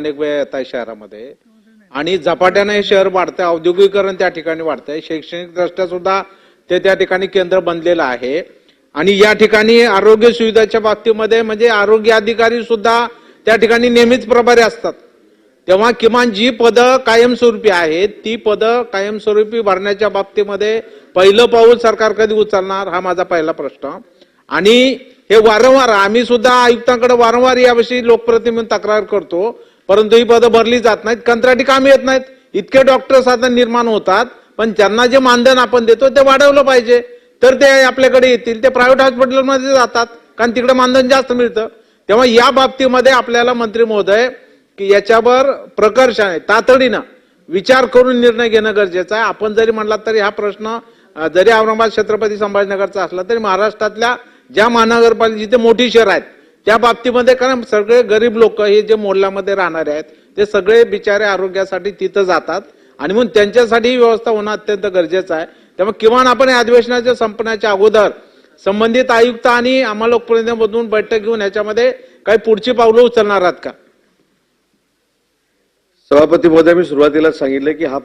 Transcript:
अनेक वेळा येत आहे शहरामध्ये. आणि झपाट्याने हे शहर वाढतंय औद्योगिकरण त्या ठिकाणी वाढतंय. शैक्षणिक दृष्ट्या सुद्धा ते त्या ठिकाणी केंद्र बनलेलं आहे. आणि या ठिकाणी आरोग्य सुविधाच्या बाबतीमध्ये म्हणजे आरोग्य अधिकारी सुद्धा त्या ठिकाणी नेहमीच प्रभारी असतात. तेव्हा किमान जी पदं कायमस्वरूपी आहेत ती पदं कायमस्वरूपी भरण्याच्या बाबतीमध्ये पहिलं पाऊल सरकार कधी उचलणार हा माझा पहिला प्रश्न. आणि हे वारंवार आम्ही सुद्धा आयुक्तांकडे वारंवार याविषयी लोकप्रतिनिधी तक्रार करतो. परंतु ही पदं भरली जात नाहीत कंत्राटी काम येत नाहीत. इतके डॉक्टर्स आता निर्माण होतात पण त्यांना जे मानधन आपण देतो ते वाढवलं पाहिजे. तर ते आपल्याकडे येतील ते प्रायव्हेट हॉस्पिटलमध्ये जातात कारण तिकडे मानधन जास्त मिळतं. तेव्हा या बाबतीमध्ये आपल्याला मंत्री महोदय की याच्यावर प्रकर्षाने तातडीनं विचार करून निर्णय घेणं गरजेचं आहे. आपण जरी म्हणलात तरी हा प्रश्न जरी औरंगाबाद छत्रपती संभाजीनगरचा असला तरी महाराष्ट्रातल्या ज्या महानगरपालिका जिथे मोठी शहर आहेत त्या बाबतीमध्ये कारण सगळे गरीब लोक हे जे मोहल्ल्यामध्ये राहणारे आहेत ते सगळे बिचारे आरोग्यासाठी तिथं जातात. आणि म्हणून त्यांच्यासाठी ही व्यवस्था होणं अत्यंत गरजेचं आहे. त्यामुळे किमान आपण या अधिवेशनाच्या संपण्याच्या अगोदर संबंधित आयुक्त आणि आम्हाला लोकप्रतिनिधीमधून बैठक घेऊन याच्यामध्ये काही पुढची पावलं उचलणार आहात का? सभापती महोदय मी सुरुवातीला सांगितलं की हा